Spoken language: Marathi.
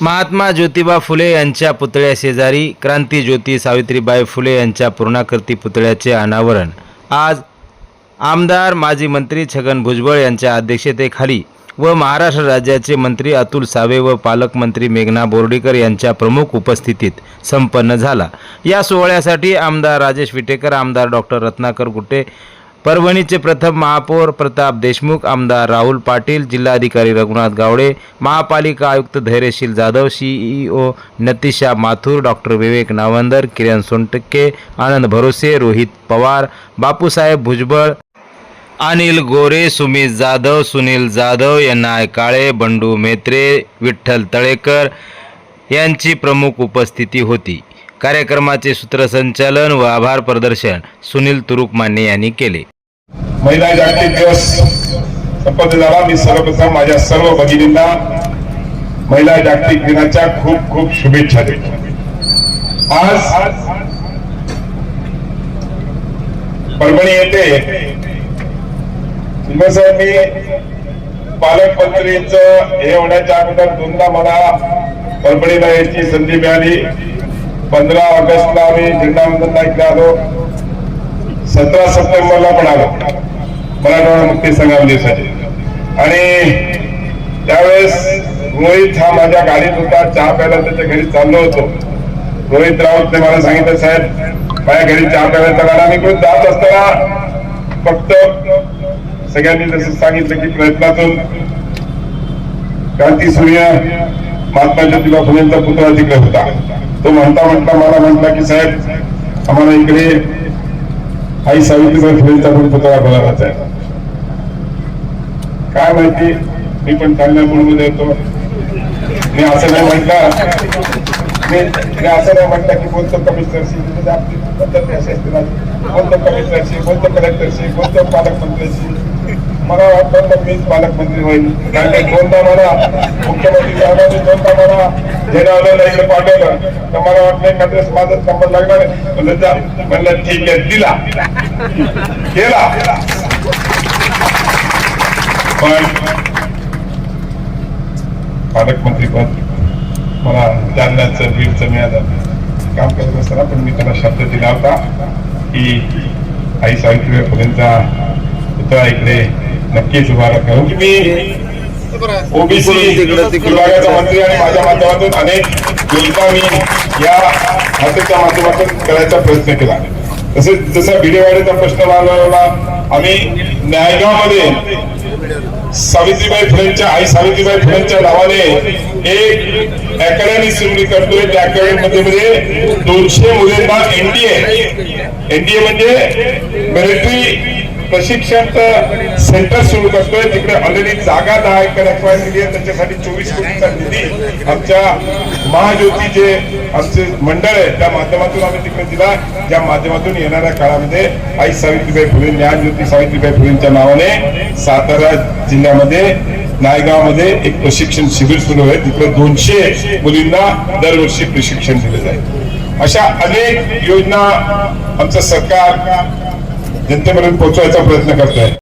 महात्मा ज्योतिबा फुले यांच्या पुतळ्या शेजारी क्रांती ज्योती सावित्रीबाई फुले यांच्या पूर्णाकृती पुतळ्याचे अनावरण. आज आमदार माजी मंत्री छगन भुजबळ यांच्या अध्यक्षतेखाली व महाराष्ट्र राज्याचे मंत्री अतुल सावे व पालकमंत्री मेघना बोर्डीकर यांच्या प्रमुख उपस्थितीत संपन्न झाला. या सोहळ्यासाठी आमदार राजेश विटेकर आमदार डॉक्टर रत्नाकर गुट्टे परभणीचे प्रथम महापौर प्रताप देशमुख आमदार राहुल पाटील जिल्हाधिकारी रघुनाथ गावडे महापालिका आयुक्त धैर्यशील जाधव सीईओ नतिशा माथुर डॉक्टर विवेक नावंदर किरण सोनटक्के आनंद भरोसे रोहित पवार बापूसाहेब भुजबळ अनिल गोरे सुमित जाधव सुनील जाधव एनाय काळे बंडू मेत्रे विठ्ठल तळेकर यांची प्रमुख उपस्थिती होती. कार्यक्रमाचे सूत्रसंचालन व आभार प्रदर्शन सुनील तुरुकमाने यांनी केले. महिला जागतिक दिवस संपन्न झाला. मी सर्वप्रथम माझ्या सर्व भगिनींना महिला जागतिक दिनाच्या खूप खूप शुभेच्छा देतो. आज परभणी येथे साहेब मी पालकमंत्रीच हे होण्याच्या अगोदर दोनदा मला परभणीला यायची संधी मिळाली. पंधरा ऑगस्टला आम्ही झेंडावंदनला इकडे आलो सतरा सप्टेंबरला पण आलो. मराठवाडा मुक्ती संग्राम आणि त्यावेळेस रोहित हा माझ्या गाडीत होता. चहा प्यायला त्याच्या घरी चाललो होतो. रोहित राऊतने मला सांगितलं साहेब माझ्या घरी चहा प्यायला चालला मी कोण जात असताना फक्त सगळ्यांनी जसं सांगितलं की प्रयत्नातून क्रांती सूर्य महात्मा ज्योतिबा फुलेंचा पुतळा तिकडे होता. तो म्हणता म्हणता मला म्हटला की साहेब आम्हाला इकडे आई सावित्रीबाई फुलेंचा पण पुतळा बोलावायचा आहे. काय माहिती? मी पण चांगल्या मूडमध्ये येतो. मी असं नाही म्हटलं. मी असं नाही म्हटलं की बोलतो कमिशनरशी म्हणजे आपली पद्धत अशी असते ना बोलतो कमिशनरशी बोलतो कलेक्टरशी बोलतो पालकमंत्र्यांशी मला वाटतं तर मीच पालकमंत्री होईल कारण की दोनदा मला मुख्यमंत्री साहेबांनी दोनदा मला झेडावलेला इकडे पाठवलं. तर मला वाटलं एखाद्या वेळेस माझाच नंबर लागणार म्हणलं जा. म्हणलं ठीक आहे दिला. केला. पण पालकमंत्रीपद मला जालन्याचं बीडचं मिळालं. काम करत असताना पण मी त्याला शब्द दिला होता की आई सावित्रीबाई फुलेंचा पुतळा इकडे. नक्कीच उभारा राखा की मी ओबीसी विभागाचा मंत्री आणि माझ्या माध्यमातून अनेक योजना मी या खात्याच्या माध्यमातून करायचा प्रयत्न केला. तसेच जसा भिडेवाडीचा प्रश्न मांडला आम्ही न्यायगावमध्ये सावित्रीबाई फुलेंच्या आई सावित्रीबाई फुलेंच्या नावाने एक अकॅडमी सुरू करतोय. त्या अकॅडमी मध्ये मध्ये म्हणजे दोनशे मुलींना एनडीए एनडीए म्हणजे मिलिटरी प्रशिक्षण सेंटर सुरू करतोय. तिकडे ऑलरेडी जागा दहा एकर अक्वायर आहे. त्याच्यासाठी चोवीस कोटीचा निधी आमच्या महाज्योती जे आमचे मंडळ आहे त्या माध्यमातून आम्ही तिकडे दिला. ज्या माध्यमातून येणाऱ्या काळामध्ये आई सावित्रीबाई फुले ज्ञानज्योती सावित्रीबाई फुलेंच्या नावाने सातारा जिल्ह्यामध्ये नायगावमध्ये एक प्रशिक्षण शिबिर सुरू आहे. तिकडे दोनशे मुलींना दरवर्षी प्रशिक्षण दिले जाईल. अशा अनेक योजना आमचं सरकार जनतेपर्यंत पोहोचवायचा प्रयत्न करत आहे